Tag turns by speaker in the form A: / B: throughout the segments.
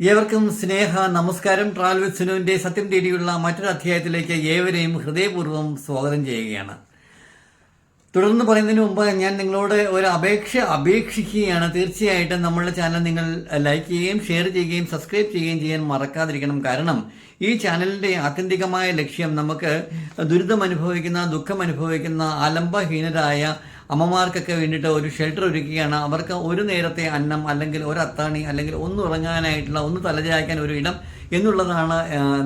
A: ഏവർക്കും സ്നേഹ നമസ്കാരം. ട്രാവൽ സുനുവിന്റെ സത്യം തേടിയുള്ള മറ്റൊരു അധ്യായത്തിലേക്ക് ഏവരെയും ഹൃദയപൂർവം സ്വാഗതം ചെയ്യുകയാണ്. തുടർന്ന് പറയുന്നതിന് മുമ്പ് ഞാൻ നിങ്ങളോട് ഒരു അപേക്ഷ അപേക്ഷിക്കുകയാണ്. തീർച്ചയായിട്ടും നമ്മളുടെ ചാനൽ നിങ്ങൾ ലൈക്ക് ചെയ്യുകയും ഷെയർ ചെയ്യുകയും സബ്സ്ക്രൈബ് ചെയ്യുകയും ചെയ്യാൻ മറക്കാതിരിക്കണം. കാരണം ഈ ചാനലിന്റെ ആത്യന്തികമായ ലക്ഷ്യം നമുക്ക് ദുരിതം അനുഭവിക്കുന്ന ദുഃഖം അനുഭവിക്കുന്ന ആലംബഹീനരായ അമ്മമാർക്കൊക്കെ വേണ്ടിയിട്ട് ഒരു ഷെൽട്ടർ ഒരുക്കുകയാണ്. അവർക്ക് ഒരു നേരത്തെ അന്നം അല്ലെങ്കിൽ ഒരു അത്താണി അല്ലെങ്കിൽ ഒന്ന് ഉറങ്ങാനായിട്ടുള്ള ഒന്ന് തലചായ്ക്കാൻ ഒരു ഇടം എന്നുള്ളതാണ്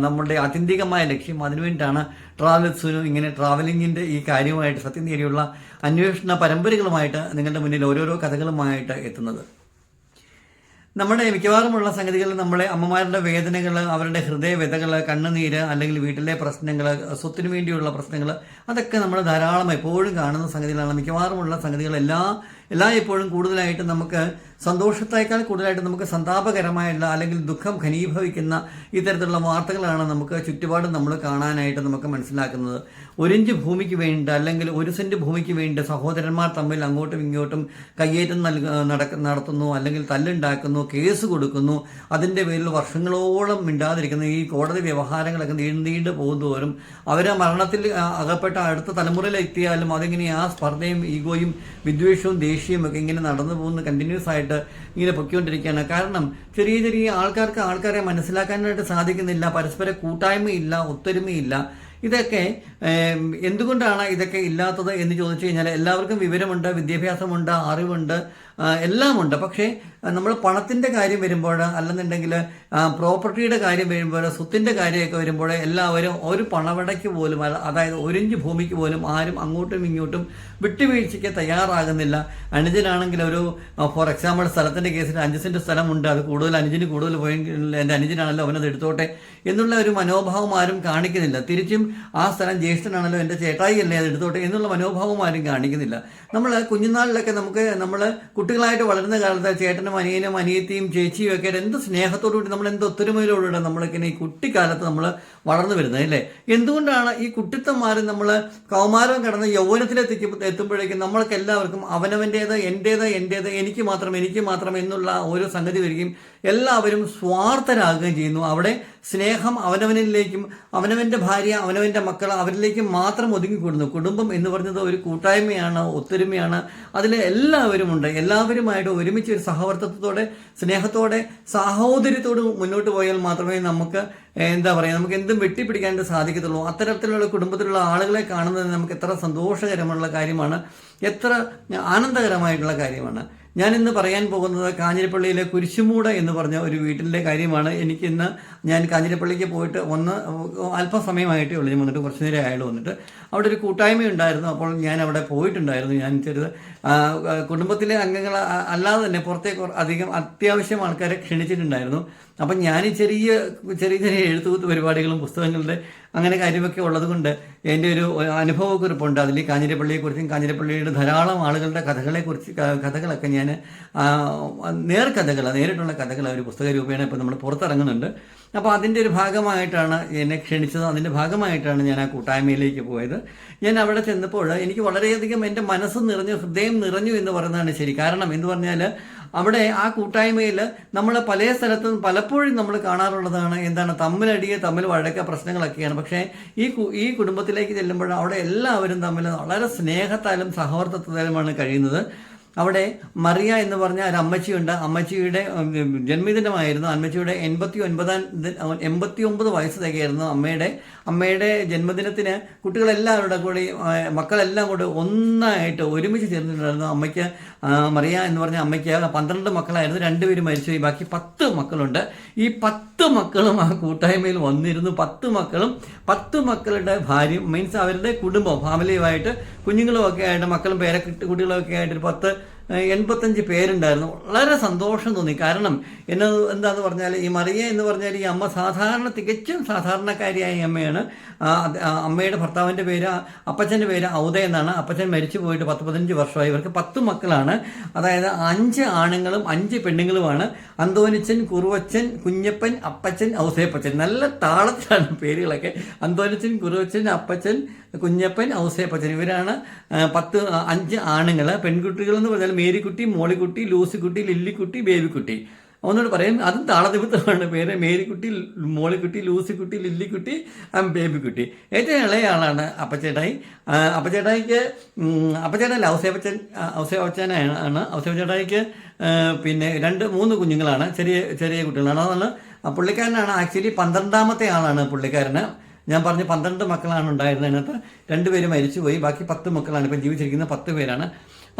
A: നമ്മുടെ ആത്യന്തികമായ ലക്ഷ്യം. അതിനുവേണ്ടിയിട്ടാണ് ട്രാവൽ സുനു ഇങ്ങനെ ട്രാവലിങ്ങിന്റെ ഈ കാര്യമായിട്ട് സത്യം നേടിയുള്ള അന്വേഷണ പരമ്പരകളുമായിട്ട് നിങ്ങളുടെ മുന്നിൽ ഓരോരോ കഥകളുമായിട്ട് എത്തുന്നത്. നമ്മുടെ മിക്കവാറുമുള്ള സംഗതികൾ നമ്മളെ അമ്മമാരുടെ വേദനകൾ അവരുടെ ഹൃദയവ്യതകൾ കണ്ണുനീര് അല്ലെങ്കിൽ വീട്ടിലെ പ്രശ്നങ്ങൾ സ്വത്തിനു വേണ്ടിയുള്ള പ്രശ്നങ്ങൾ അതൊക്കെ നമ്മൾ ധാരാളം എപ്പോഴും കാണുന്ന സംഗതികളാണ്. മിക്കവാറുമുള്ള സംഗതികൾ എല്ലാ എല്ലാ എപ്പോഴും കൂടുതലായിട്ട് നമുക്ക് സന്തോഷത്തേക്കാൾ കൂടുതലായിട്ട് നമുക്ക് സന്താപകരമായുള്ള അല്ലെങ്കിൽ ദുഃഖം ഘനീഭവിക്കുന്ന ഇത്തരത്തിലുള്ള വാർത്തകളാണ് നമുക്ക് ചുറ്റുപാടും നമ്മൾ കാണാനായിട്ട് നമുക്ക് മനസ്സിലാക്കുന്നത്. ഒരിഞ്ച് ഭൂമിക്ക് വേണ്ടി അല്ലെങ്കിൽ ഒരു സെന്റ് ഭൂമിക്ക് വേണ്ടി സഹോദരന്മാർ തമ്മിൽ അങ്ങോട്ടും ഇങ്ങോട്ടും കയ്യേറ്റം നൽക നടക്ക നടത്തുന്നു അല്ലെങ്കിൽ തല്ലുണ്ടാക്കുന്നു കേസ് കൊടുക്കുന്നു അതിന്റെ പേരിൽ വർഷങ്ങളോളം മിണ്ടാതിരിക്കുന്ന. ഈ കോടതി വ്യവഹാരങ്ങളൊക്കെ നീണ്ടു നീണ്ടു അവരെ മരണത്തിൽ അകപ്പെട്ട അടുത്ത തലമുറയിലെത്തിയാലും അതിങ്ങനെ ആ സ്പർദ്ധയും ഈഗോയും വിദ്വേഷവും ദേഷ്യവും ഒക്കെ ഇങ്ങനെ നടന്നു പോകുന്ന കണ്ടിന്യൂസ് ആയിട്ട് ഇങ്ങനെ പൊയ്ക്കൊണ്ടിരിക്കുകയാണ്. കാരണം ചെറിയ ചെറിയ ആൾക്കാർക്ക് ആൾക്കാരെ മനസ്സിലാക്കാനായിട്ട് സാധിക്കുന്നില്ല പരസ്പര കൂട്ടായ്മയില്ല ഒത്തൊരുമയില്ല. ഇതൊക്കെ എന്തുകൊണ്ടാണ് ഇതൊക്കെ ഇല്ലാത്തത് എന്ന് ചോദിച്ചു കഴിഞ്ഞാൽ എല്ലാവർക്കും വിവരമുണ്ട് വിദ്യാഭ്യാസമുണ്ട് അറിവുണ്ട് എല്ലാമുണ്ട്. പക്ഷേ നമ്മൾ പണത്തിന്റെ കാര്യം വരുമ്പോൾ അല്ലെന്നുണ്ടെങ്കിൽ പ്രോപ്പർട്ടിയുടെ കാര്യം വരുമ്പോൾ സ്വത്തിന്റെ കാര്യമൊക്കെ വരുമ്പോൾ എല്ലാവരും ഒരു പണവടയ്ക്ക് പോലും അതായത് ഒരിഞ്ച് ഭൂമിക്ക് പോലും ആരും അങ്ങോട്ടും ഇങ്ങോട്ടും വിട്ടുവീഴ്ചയ്ക്ക് തയ്യാറാകുന്നില്ല. അനുജനാണെങ്കിൽ ഒരു ഫോർ എക്സാമ്പിൾ സ്ഥലത്തിന്റെ കേസിൽ അഞ്ച് സ്ഥലമുണ്ട്. അത് കൂടുതൽ അനുജന് കൂടുതൽ പോയെങ്കിൽ എന്റെ അനുജനാണല്ലോ അവനത് എടുത്തോട്ടെ എന്നുള്ള ഒരു മനോഭാവം ആരും കാണിക്കുന്നില്ല. തിരിച്ചും ആ സ്ഥലം ജ്യേഷ്ഠനാണല്ലോ എന്റെ ചേട്ടായി അല്ലേ അത് എടുത്തോട്ടെ എന്നുള്ള മനോഭാവം ആരും കാണിക്കുന്നില്ല. നമ്മൾ കുഞ്ഞുനാളിലൊക്കെ നമുക്ക് നമ്മൾ കുട്ടികളായിട്ട് വളരുന്ന കാലത്ത് ചേട്ടനും അനിയനും അനിയത്തിയും ചേച്ചിയും ഒക്കെ എന്ത് സ്നേഹത്തോടു കൂടി നമ്മൾ എന്ത് ഒത്തൊരുമയിലൂടെ നമ്മളിങ്ങനെ ഈ കുട്ടിക്കാലത്ത് നമ്മൾ വളർന്നു വരുന്നത് അല്ലേ? എന്തുകൊണ്ടാണ് ഈ കുട്ടിത്തന്മാരും നമ്മൾ കൗമാരം കടന്ന് യൗവനത്തിലെത്തിക്ക് എത്തുമ്പോഴേക്കും നമ്മൾക്ക് എല്ലാവർക്കും അവനവന്റേത് എന്റേത് എന്റേത് എനിക്ക് മാത്രം എനിക്ക് മാത്രം എന്നുള്ള ഓരോ സംഗതി വരികയും എല്ലാവരും സ്വാർത്ഥരാകുകയും ചെയ്യുന്നു. അവിടെ സ്നേഹം അവനവനിലേക്കും അവനവന്റെ ഭാര്യ അവനവന്റെ മക്കൾ അവരിലേക്കും മാത്രം ഒതുങ്ങിക്കൂടുന്നു. കുടുംബം എന്ന് പറഞ്ഞത് ഒരു കൂട്ടായ്മയാണ് ഒത്തൊരുമയാണ്. അതിൽ എല്ലാവരും ഉണ്ട്. എല്ലാവരുമായിട്ട് ഒരുമിച്ച് ഒരു സഹവർത്തിത്വത്തോടെ സ്നേഹത്തോടെ സാഹോദര്യത്തോട് മുന്നോട്ട് പോയാൽ മാത്രമേ നമുക്ക് എന്താ പറയുക നമുക്ക് എന്തും വെട്ടിപ്പിടിക്കാനായിട്ട് സാധിക്കത്തുള്ളൂ. അത്തരത്തിലുള്ള കുടുംബത്തിലുള്ള ആളുകളെ കാണുന്നത് നമുക്ക് എത്ര സന്തോഷകരമുള്ള കാര്യമാണ്. എത്ര ആനന്ദകരമായിട്ടുള്ള കാര്യമാണ്. ഞാൻ ഇന്ന് പറയാൻ പോകുന്നത് കാഞ്ഞിരപ്പള്ളിയിലെ കുരിശുമൂട് എന്ന് പറഞ്ഞ ഒരു വീട്ടിലെ കാര്യമാണ്. എനിക്കിന്ന് ഞാൻ കാഞ്ഞിരപ്പള്ളിക്ക് പോയിട്ട് ഒന്ന് അല്പസമയമായിട്ടേ ഉള്ളൂ. ഞാൻ വന്നിട്ട് കുറച്ച് നേരം ആയാലും വന്നിട്ട്. അവിടെ ഒരു കൂട്ടായ്മ ഉണ്ടായിരുന്നു. അപ്പോൾ ഞാൻ അവിടെ പോയിട്ടുണ്ടായിരുന്നു. ഞാൻ ചെറുത് കുടുംബത്തിലെ അംഗങ്ങൾ അല്ലാതെ തന്നെ പുറത്തേക്ക് കുറ- അധികം അത്യാവശ്യം ആൾക്കാരെ ക്ഷണിച്ചിട്ടുണ്ടായിരുന്നു. അപ്പം ഞാൻ ചെറിയ ചെറിയ ചെറിയ എഴുത്തുകൂത്ത് പരിപാടികളും പുസ്തകങ്ങളുടെ അങ്ങനെ കാര്യമൊക്കെ ഉള്ളതുകൊണ്ട് എന്റെ ഒരു അനുഭവക്കുറിപ്പുണ്ട്. അതിൽ കാഞ്ഞിരപ്പള്ളിയെക്കുറിച്ചും കാഞ്ഞിരപ്പള്ളിയുടെ ധാരാളം ആളുകളുടെ കഥകളെക്കുറിച്ച് കഥകളൊക്കെ ഞാൻ നേർക്കഥകൾ നേരിട്ടുള്ള കഥകൾ ഒരു പുസ്തക രൂപേണ ഇപ്പോൾ നമ്മൾ പുറത്തിറങ്ങുന്നുണ്ട്. അപ്പോൾ അതിന്റെ ഒരു ഭാഗമായിട്ടാണ് എന്നെ ക്ഷണിച്ചത്. അതിന്റെ ഭാഗമായിട്ടാണ് ഞാൻ ആ കൂട്ടായ്മയിലേക്ക് പോയത്. ഞാൻ അവിടെ ചെന്നപ്പോൾ എനിക്ക് വളരെയധികം എന്റെ മനസ്സ് നിറഞ്ഞു ഹൃദയം നിറഞ്ഞു എന്ന് പറയുന്നതാണ് ശരി. കാരണം എന്ന് പറഞ്ഞാൽ അവിടെ ആ കൂട്ടായ്മയിൽ നമ്മൾ പല സ്ഥലത്തും പലപ്പോഴും നമ്മൾ കാണാറുള്ളതാണ് എന്താണ് തമ്മിലടിയെ തമ്മിൽ വഴക്ക പ്രശ്നങ്ങളൊക്കെയാണ്. പക്ഷേ ഈ ഈ കുടുംബത്തിലേക്ക് ചെല്ലുമ്പോൾ അവിടെ എല്ലാവരും തമ്മിൽ വളരെ സ്നേഹത്താലും സഹവർത്തത്താലുമാണ് കഴിയുന്നത്. അവിടെ മറിയ എന്ന് പറഞ്ഞ ഒരു അമ്മച്ചിയുണ്ട്. അമ്മച്ചിയുടെ ജന്മദിനമായിരുന്നു. അമ്മച്ചിയുടെ എൺപത്തി ഒൻപതാം എൺപത്തി ഒമ്പത് വയസ്സ് തികയായിരുന്നു അമ്മയുടെ. അമ്മയുടെ ജന്മദിനത്തിന് കുട്ടികളെല്ലാവരുടെ കൂടി മക്കളെല്ലാം കൂടി ഒന്നായിട്ട് ഒരുമിച്ച് ചേർന്നിട്ടുണ്ടായിരുന്നു. അമ്മയ്ക്ക് മറിയ എന്ന് പറഞ്ഞ അമ്മയ്ക്ക് പന്ത്രണ്ട് മക്കളായിരുന്നു. രണ്ടുപേരും മരിച്ചു. ബാക്കി പത്ത് മക്കളുണ്ട്. ഈ പത്ത് മക്കളും ആ കൂട്ടായ്മയിൽ വന്നിരുന്നു. പത്ത് മക്കളും പത്ത് മക്കളുടെ ഭാര്യ മീൻസ് അവരുടെ കുടുംബം ഫാമിലിയുമായിട്ട് കുഞ്ഞുങ്ങളും ഒക്കെ ആയിട്ട് മക്കളും പേരക്കുട്ടികളൊക്കെ ആയിട്ട് ഒരു പത്ത് എൺപത്തഞ്ച് പേരുണ്ടായിരുന്നു. വളരെ സന്തോഷം തോന്നി. കാരണം എന്നെ എന്താന്ന് പറഞ്ഞാൽ ഈ മറിയ എന്ന് പറഞ്ഞാൽ ഈ അമ്മ സാധാരണ തികച്ചും സാധാരണക്കാരിയായ അമ്മയാണ്. അമ്മയുടെ ഭർത്താവിന്റെ പേര് അപ്പച്ചന്റെ പേര് ഔദ എന്നാണ്. അപ്പച്ചൻ മരിച്ചു പോയിട്ട് പത്ത് പതിനഞ്ച് വർഷമായി. ഇവർക്ക് പത്ത് മക്കളാണ്. അതായത് അഞ്ച് ആണുങ്ങളും അഞ്ച് പെണ്ണുങ്ങളുമാണ്. അന്തോനിച്ചൻ കുറുവച്ചൻ കുഞ്ഞപ്പൻ അപ്പച്ചൻ ഔസേപ്പച്ചൻ. നല്ല താളത്തിലാണ് പേരുകളൊക്കെ. അന്തോനിച്ചൻ കുറുവച്ചൻ അപ്പച്ചൻ കുഞ്ഞപ്പൻ ഔസേപ്പച്ചൻ. ഇവരാണ് പത്ത് അഞ്ച് ആണുങ്ങൾ പെൺകുട്ടികൾ എന്ന് പറഞ്ഞാൽ മേരിക്കുട്ടി മോളിക്കുട്ടി ലൂസിക്കുട്ടി ലില്ലിക്കുട്ടി ബേബിക്കുട്ടി. ഒന്നുകൂടെ പറയും അതും താളതിമിത്തമാണ് പേര് മേരിക്കുട്ടി മോളിക്കുട്ടി ലൂസിക്കുട്ടി ലില്ലിക്കുട്ടി ബേബിക്കുട്ടി. ഏറ്റവും ഇളയ ആളാണ് അപ്പച്ചേട്ടായി. അപ്പച്ചേട്ടായിക്ക് അപ്പച്ചേട്ടല്ല ഔസേപ്പച്ചൻ ഔസേപ്പച്ചനാണ് ഔസേപ്പച്ചേട്ടായിക്ക് പിന്നെ രണ്ട് മൂന്ന് കുഞ്ഞുങ്ങളാണ്. ചെറിയ ചെറിയ കുട്ടികളാണ്. അതാണ് പുള്ളിക്കാരനാണ്. ആക്ച്വലി പന്ത്രണ്ടാമത്തെ ആളാണ് പുള്ളിക്കാരന്. ഞാൻ പറഞ്ഞ പന്ത്രണ്ട് മക്കളാണ് ഉണ്ടായിരുന്നത്. അതിനകത്ത് രണ്ടുപേര് മരിച്ചുപോയി. ബാക്കി പത്ത് മക്കളാണ് ഇപ്പം ജീവിച്ചിരിക്കുന്ന പത്ത് പേരാണ്.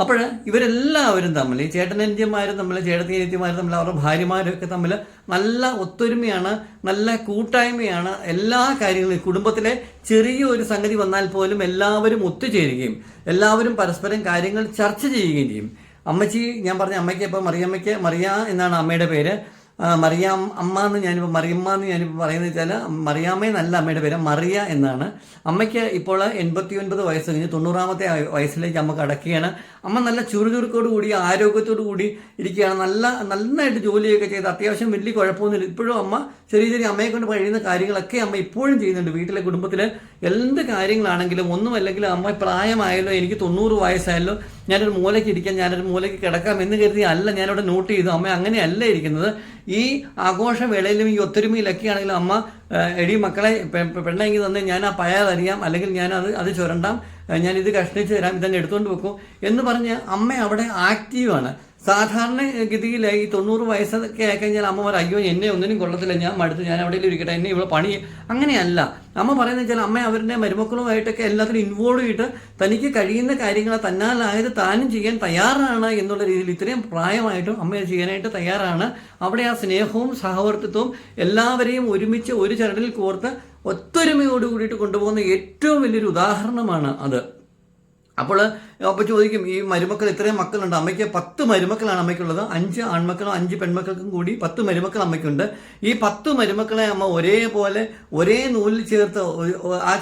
A: അപ്പോൾ ഇവരെല്ലാവരും തമ്മിൽ ഈ ചേട്ടനന്യന്മാരും തമ്മിൽ ചേട്ടത്തിയന്യന്മാരും തമ്മിൽ അവരുടെ ഭാര്യമാരൊക്കെ തമ്മിൽ നല്ല ഒത്തൊരുമയാണ് നല്ല കൂട്ടായ്മയാണ്. എല്ലാ കാര്യങ്ങളും കുടുംബത്തിലെ ചെറിയൊരു സംഗതി വന്നാൽ പോലും എല്ലാവരും ഒത്തുചേരുകയും എല്ലാവരും പരസ്പരം കാര്യങ്ങൾ ചർച്ച ചെയ്യുകയും ചെയ്യും. അമ്മച്ചി ഞാൻ പറഞ്ഞ അമ്മയ്ക്ക് ഇപ്പം മറിയമ്മയ്ക്ക് മറിയ എന്നാണ് അമ്മയുടെ പേര്. മറിയാം അമ്മ എന്ന് ഞാനിപ്പോൾ മറിയമ്മ എന്ന് ഞാനിപ്പോൾ പറയുന്നത് വെച്ചാൽ മറിയാമ്മ എന്നല്ല അമ്മയുടെ പേര് മറിയ എന്നാണ്. അമ്മയ്ക്ക് ഇപ്പോൾ എൺപത്തി ഒൻപത് വയസ്സ് കഴിഞ്ഞ് തൊണ്ണൂറാമത്തെ വയസ്സിലേക്ക് അമ്മ കടക്കുകയാണ് അമ്മ നല്ല ചുറുചുറുക്കോട് കൂടി ആരോഗ്യത്തോടു കൂടി ഇരിക്കുകയാണ്. നല്ല നന്നായിട്ട് ജോലിയൊക്കെ ചെയ്ത് അത്യാവശ്യം വലിയ കുഴപ്പമൊന്നുമില്ല. ഇപ്പോഴും അമ്മ ചെറിയ ചെറിയ അമ്മയെ കൊണ്ട് കഴിയുന്ന കാര്യങ്ങളൊക്കെ അമ്മ ഇപ്പോഴും ചെയ്യുന്നുണ്ട്. വീട്ടിലെ കുടുംബത്തിൽ എന്ത് കാര്യങ്ങളാണെങ്കിലും ഒന്നുമല്ലെങ്കിൽ അമ്മ പ്രായമായല്ലോ എനിക്ക് തൊണ്ണൂറ് വയസ്സായല്ലോ ഞാനൊരു മൂലയ്ക്ക് ഇരിക്കാം ഞാനൊരു മൂലയ്ക്ക് കിടക്കാം എന്ന് കരുതി അല്ല ഞാനിവിടെ നോട്ട് ചെയ്തു. അമ്മ അങ്ങനെയല്ല ഇരിക്കുന്നത്. ഈ ആഘോഷവേളയിലും ഈ ഒത്തൊരുമയിലൊക്കെയാണെങ്കിലും അമ്മ എടി മക്കളെ പെണ്ണെങ്കിൽ തന്നെ ഞാൻ ആ പയററിയാം അല്ലെങ്കിൽ ഞാൻ അത് അത് ചുരണ്ടാം ഞാൻ ഇത് കഷ്ണിച്ച് തരാം ഇതങ്ങ് എടുത്തുകൊണ്ട് വെക്കും എന്ന് പറഞ്ഞ് അമ്മ അവിടെ ആക്റ്റീവാണ് സാധാരണ ഗതിയിൽ ഈ തൊണ്ണൂറ് വയസ്സൊക്കെ ആയിക്കഴിഞ്ഞാൽ അമ്മ പറയും അയ്യോ എന്നെ ഒന്നിനും കൊള്ളത്തില്ല ഞാൻ മടുത്ത് ഞാൻ അവിടെ ഇരിക്കട്ടെ എന്നെ ഇവിടെ പണി അങ്ങനെയല്ല. അമ്മ പറയുന്നത് വെച്ചാൽ അമ്മ അവരുടെ മരുമക്കളുമായിട്ടൊക്കെ എല്ലാത്തിലും ഇൻവോൾവ് ചെയ്തിട്ട് തനിക്ക് കഴിയുന്ന കാര്യങ്ങൾ തന്നാലായത് താനും ചെയ്യാൻ തയ്യാറാണ് എന്നുള്ള രീതിയിൽ ഇത്രയും പ്രായമായിട്ടും അമ്മ ചെയ്യാനായിട്ട് തയ്യാറാണ്. അവിടെ ആ സ്നേഹവും സഹവർത്തിത്വവും എല്ലാവരെയും ഒരുമിച്ച് ഒരു ചരടിൽ കോർത്ത് ഒത്തൊരുമയോട് കൂടിയിട്ട് കൊണ്ടുപോകുന്ന ഏറ്റവും വലിയൊരു ഉദാഹരണമാണ് അത്. അപ്പോൾ അപ്പോൾ ചോദിക്കും ഈ മരുമക്കൾ ഇത്രയും മക്കളുണ്ട്. അമ്മയ്ക്ക് പത്ത് മരുമക്കളാണ് അമ്മയ്ക്കുള്ളത്. അഞ്ച് ആൺമക്കളും അഞ്ച് പെൺമക്കൾക്കും കൂടി പത്ത് മരുമക്കൾ അമ്മയ്ക്കുണ്ട്. ഈ പത്ത് മരുമക്കളെ അമ്മ ഒരേപോലെ ഒരേ നൂലിൽ ചേർത്ത് ആ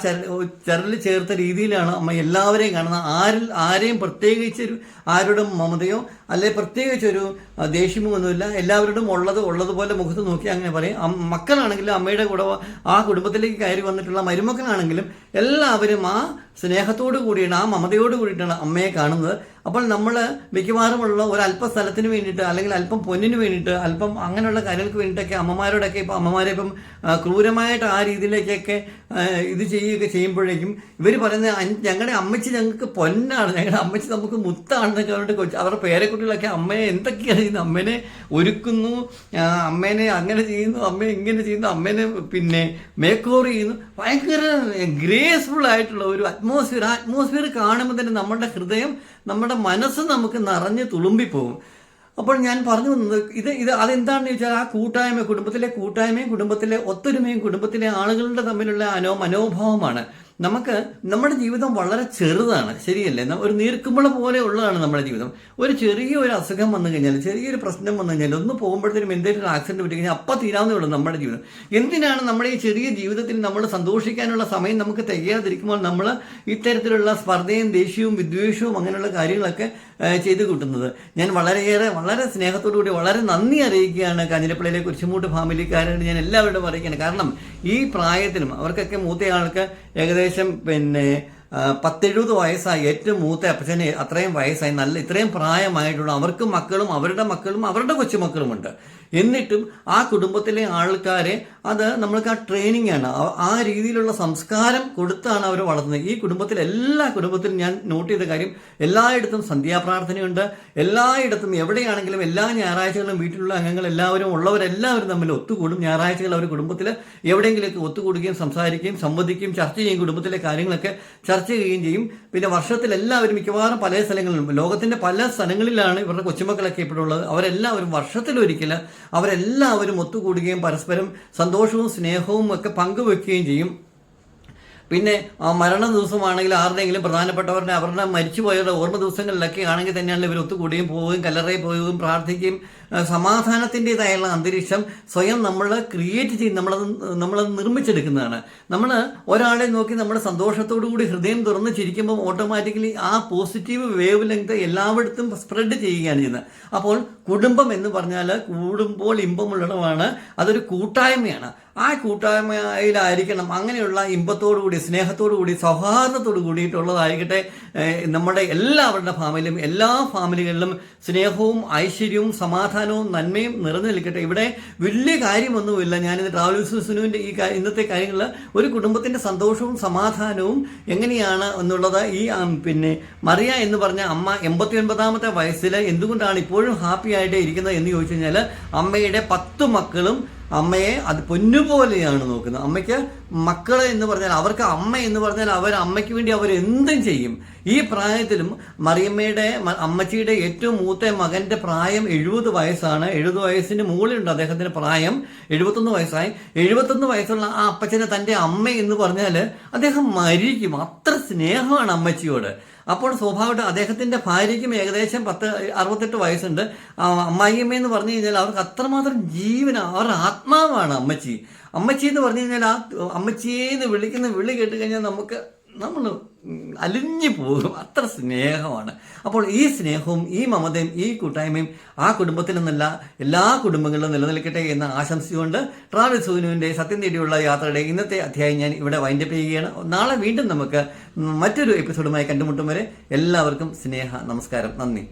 A: ചരൽ ചേർത്ത രീതിയിലാണ് അമ്മ എല്ലാവരെയും കാണുന്നത്. ആരിൽ ആരെയും പ്രത്യേകിച്ച് ആരുടെ മമതയോ അല്ലെ പ്രത്യേകിച്ച് ഒരു ആ, ദേഷ്യമോ ഒന്നുമില്ല എല്ലാവരോടും ഉള്ളത് ഉള്ളതുപോലെ മുഖത്ത് നോക്കി അങ്ങനെ പറയും. മക്കളാണെങ്കിലും അമ്മയുടെ കൂടെ ആ കുടുംബത്തിലേക്ക് കയറി വന്നിട്ടുള്ള മരുമക്കളാണെങ്കിലും എല്ലാവരും ആ സ്നേഹത്തോടു കൂടിയാണ് ആ മമതയോട് കൂടിയിട്ടാണ് അമ്മയെ കാണുന്നത്. അപ്പോൾ നമ്മൾ മിക്കവാറുമുള്ള ഒരു അല്പ സ്ഥലത്തിന് വേണ്ടിയിട്ട് അല്ലെങ്കിൽ അല്പം പൊന്നിന് വേണ്ടിയിട്ട് അല്പം അങ്ങനെയുള്ള കാര്യങ്ങൾക്ക് വേണ്ടിയിട്ടൊക്കെ അമ്മമാരോടൊക്കെ ഇപ്പം അമ്മമാരെ ഇപ്പം ക്രൂരമായിട്ട് ആ രീതിയിലേക്കൊക്കെ ഇത് ചെയ്യുകയൊക്കെ ചെയ്യുമ്പോഴേക്കും ഇവർ പറയുന്നത് ഞങ്ങളുടെ അമ്മച്ചി ഞങ്ങൾക്ക് പൊന്നാണ് ഞങ്ങളുടെ അമ്മച്ചി നമുക്ക് മുത്താണെന്നൊക്കെ പറഞ്ഞിട്ട് കൊച്ചു അവരുടെ പേരക്കുട്ടികളൊക്കെ അമ്മയെ എന്തൊക്കെയാണ് ചെയ്യുന്നത്? അമ്മേനെ ഒരുക്കുന്നു അമ്മേനെ അങ്ങനെ ചെയ്യുന്നു അമ്മയെ ഇങ്ങനെ ചെയ്യുന്നു അമ്മേനെ പിന്നെ മേക്ക് ഓവർ ചെയ്യുന്നു. ഭയങ്കര ഗ്രേസ്ഫുൾ ആയിട്ടുള്ള ഒരു അറ്റ്മോസ്ഫിയർ ആ അറ്റ്മോസ്ഫിയർ കാണുമ്പോൾ തന്നെ നമ്മളുടെ ഹൃദയം നമ്മുടെ മനസ്സ് നമുക്ക് നിറഞ്ഞ് തുളുമ്പിപ്പോകും. അപ്പോൾ ഞാൻ പറഞ്ഞു വന്നത് ഇത് ഇത് അതെന്താണെന്ന് ചോദിച്ചാൽ ആ കൂട്ടായ്മ കുടുംബത്തിലെ കൂട്ടായ്മയും കുടുംബത്തിലെ ഒത്തൊരുമയും കുടുംബത്തിലെ ആളുകളുടെ തമ്മിലുള്ള അനോ മനോഭാവമാണ്. നമുക്ക് നമ്മുടെ ജീവിതം വളരെ ചെറുതാണ് ശരിയല്ലേ? ഒരു നീർക്കുമ്പള പോലെ ഉള്ളതാണ് നമ്മുടെ ജീവിതം. ഒരു ചെറിയ ഒരു അസുഖം വന്നു കഴിഞ്ഞാൽ ചെറിയൊരു പ്രശ്നം വന്നു കഴിഞ്ഞാൽ ഒന്ന് പോകുമ്പോഴത്തേനും എന്തെങ്കിലും ഒരു ആക്സിഡന്റ് പറ്റി കഴിഞ്ഞാൽ അപ്പം തീരാവുന്നേ ഉള്ളൂ നമ്മുടെ ജീവിതം. എന്തിനാണ് നമ്മുടെ ഈ ചെറിയ ജീവിതത്തിൽ നമ്മൾ സന്തോഷിക്കാനുള്ള സമയം നമുക്ക് തികയാതിരിക്കുമ്പോൾ നമ്മൾ ഇത്തരത്തിലുള്ള സ്പർദ്ധയും ദേഷ്യവും വിദ്വേഷവും അങ്ങനെയുള്ള കാര്യങ്ങളൊക്കെ ചെയ്തു കൂട്ടുന്നത്? ഞാൻ വളരെയേറെ വളരെ സ്നേഹത്തോടു കൂടി വളരെ നന്ദി അറിയിക്കുകയാണ് കാഞ്ഞിരപ്പള്ളിയിലെ കുരിശുമൂട്ട് ഫാമിലിക്കാരോട് ഞാൻ എല്ലാവരോടും അറിയിക്കുകയാണ്. കാരണം ഈ പ്രായത്തിലും അവർക്കൊക്കെ മൂത്തയാൾക്ക് ഏകദേശം പിന്നെ പത്തെഴുപത് വയസ്സായി ഏറ്റവും മൂത്ത അപ്പച്ചന് അത്രയും വയസ്സായി നല്ല ഇത്രയും പ്രായമായിട്ടുള്ള അവർക്ക് മക്കളും അവരുടെ മക്കളും അവരുടെ കൊച്ചുമക്കളുമുണ്ട്. എന്നിട്ടും ആ കുടുംബത്തിലെ ആൾക്കാരെ അത് നമ്മൾക്ക് ആ ട്രെയിനിങ് ആണ്. ആ- രീതിയിലുള്ള സംസ്കാരം കൊടുത്താണ് അവർ വളർത്തുന്നത്. ഈ കുടുംബത്തിലെ എല്ലാ കുടുംബത്തിലും ഞാൻ നോട്ട് ചെയ്ത കാര്യം എല്ലായിടത്തും സന്ധ്യാപ്രാർത്ഥനയുണ്ട്. എല്ലായിടത്തും എവിടെയാണെങ്കിലും എല്ലാ ഞായറാഴ്ചകളിലും വീട്ടിലുള്ള അംഗങ്ങൾ എല്ലാവരും ഉള്ളവരെല്ലാവരും തമ്മിൽ ഒത്തുകൂടും. ഞായറാഴ്ചകൾ അവർ കുടുംബത്തിൽ എവിടെയെങ്കിലുമൊക്കെ ഒത്തുകൂടുകയും സംസാരിക്കുകയും സംവദിക്കുകയും ചർച്ച ചെയ്യുകയും കുടുംബത്തിലെ കാര്യങ്ങളൊക്കെ. ചർച്ച ചെയ്യുകയും ചെയ്യും. പിന്നെ വർഷത്തിൽ എല്ലാവരും മിക്കവാറും പല സ്ഥലങ്ങളിലും ലോകത്തിന്റെ പല സ്ഥലങ്ങളിലാണ് ഇവരുടെ കൊച്ചുമക്കളൊക്കെ ഇപ്പോഴുള്ളത് അവരെല്ലാവരും വർഷത്തിലൊരിക്കൽ അവരെല്ലാവരും ഒത്തുകൂടുകയും പരസ്പരം സന്തോഷവും സ്നേഹവും ഒക്കെ പങ്കുവെക്കുകയും ചെയ്യും. പിന്നെ മരണ ദിവസമാണെങ്കിൽ ആരുടെയെങ്കിലും പ്രധാനപ്പെട്ടവരുടെ അവരുടെ മരിച്ചുപോയവരുടെ ഓർമ്മ ദിവസങ്ങളിലൊക്കെ ആണെങ്കിൽ തന്നെയാണ് ഇവർ ഒത്തുകൂടിയും പോവുകയും കല്ലറയിൽ പോവുകയും പ്രാർത്ഥിക്കുകയും സമാധാനത്തിന്റെതായുള്ള അന്തരീക്ഷം സ്വയം നമ്മൾ ക്രിയേറ്റ് ചെയ്ത് നമ്മളത് നമ്മളത് നിർമ്മിച്ചെടുക്കുന്നതാണ്. നമ്മൾ ഒരാളെ നോക്കി നമ്മൾ സന്തോഷത്തോടു കൂടി ഹൃദയം തുറന്ന് ചിരിക്കുമ്പോൾ ഓട്ടോമാറ്റിക്കലി ആ പോസിറ്റീവ് വേവ് ലെങ്ത് എല്ലായിടത്തും സ്പ്രെഡ് ചെയ്യുകയാണ് ചെയ്യുന്നത്. അപ്പോൾ കുടുംബം എന്ന് പറഞ്ഞാൽ കൂടുമ്പോൾ ഇമ്പമുള്ളിടമാണ് അതൊരു കൂട്ടായ്മയാണ്. ആ കൂട്ടായ്മയിലായിരിക്കണം അങ്ങനെയുള്ള ഇമ്പത്തോടു കൂടി സ്നേഹത്തോടു കൂടി സൗഹാർദ്ദത്തോടു കൂടിയിട്ടുള്ളതായിരിക്കട്ടെ നമ്മുടെ എല്ലാവരുടെ ഫാമിലിയും എല്ലാ ഫാമിലികളിലും സ്നേഹവും ഐശ്വര്യവും സമാധാനവും നന്മയും നിറഞ്ഞു നിൽക്കട്ടെ ഇവിടെ വലിയ കാര്യമൊന്നുമില്ല. ഞാൻ ഞാനിത് ട്രാവൽ സുനുവിന്റെ ഈ ഇന്നത്തെ കാര്യങ്ങളിൽ ഒരു കുടുംബത്തിന്റെ സന്തോഷവും സമാധാനവും എങ്ങനെയാണ് എന്നുള്ളത് ഈ പിന്നെ മറിയ എന്ന് പറഞ്ഞ അമ്മ എൺപത്തി ഒൻപതാമത്തെ വയസ്സിൽ എന്തുകൊണ്ടാണ് ഇപ്പോഴും ഹാപ്പി ആയിട്ട് ഇരിക്കുന്നത് എന്ന് ചോദിച്ചു കഴിഞ്ഞാൽ അമ്മയുടെ പത്ത് മക്കളും അമ്മയെ അത് പൊന്നുപോലെയാണ് നോക്കുന്നത്. അമ്മയ്ക്ക് മക്കളെ എന്ന് പറഞ്ഞാൽ അവർക്ക് അമ്മ എന്ന് പറഞ്ഞാൽ അവർ അമ്മയ്ക്ക് വേണ്ടി അവർ എന്തും ചെയ്യും. ഈ പ്രായത്തിലും മറിയമ്മയുടെ അമ്മച്ചിയുടെ ഏറ്റവും മൂത്ത മകന്റെ പ്രായം എഴുപത് വയസ്സാണ്. എഴുപത് വയസ്സിന് മുകളിലുണ്ട് അദ്ദേഹത്തിന്റെ പ്രായം. എഴുപത്തൊന്ന് വയസ്സായി. എഴുപത്തൊന്ന് വയസ്സുള്ള ആ അപ്പച്ചനെ തന്റെ അമ്മ എന്ന് പറഞ്ഞാൽ അദ്ദേഹം മരിക്കും. അത്ര സ്നേഹമാണ് അമ്മച്ചിയോട്. അപ്പോൾ സ്വാഭാവികമായിട്ടും അദ്ദേഹത്തിന്റെ ഭാര്യയ്ക്കും ഏകദേശം പത്ത് അറുപത്തെട്ട് വയസ്സുണ്ട്. അമ്മായിയമ്മ എന്ന് പറഞ്ഞു കഴിഞ്ഞാൽ അവർക്ക് അത്രമാത്രം ജീവന അവരുടെ ആത്മാവാണ് അമ്മച്ചി. അമ്മച്ചി എന്ന് പറഞ്ഞു കഴിഞ്ഞാൽ ആ അമ്മച്ചിയെന്ന് വിളിക്കുന്ന വിളി കേട്ട് കഴിഞ്ഞാൽ നമുക്ക് നമ്മൾ അലിഞ്ഞു പോകും. അത്ര സ്നേഹമാണ്. അപ്പോൾ ഈ സ്നേഹവും ഈ മമതയും ഈ കൂട്ടായ്മയും ആ കുടുംബത്തിൽ നിന്നല്ല എല്ലാ കുടുംബങ്ങളിലും നിലനിൽക്കട്ടെ എന്ന് ആശംസിച്ചുകൊണ്ട് ട്രാവൽ സൂനുവിന്റെ സത്യം തേടിയുള്ള യാത്രയുടെ ഇന്നത്തെ അധ്യായം ഞാൻ ഇവിടെ വൈൻഡപ്പ് ചെയ്യുകയാണ്. നാളെ വീണ്ടും നമുക്ക് മറ്റൊരു എപ്പിസോഡുമായി കണ്ടുമുട്ടും വരെ എല്ലാവർക്കും സ്നേഹ നമസ്കാരം. നന്ദി.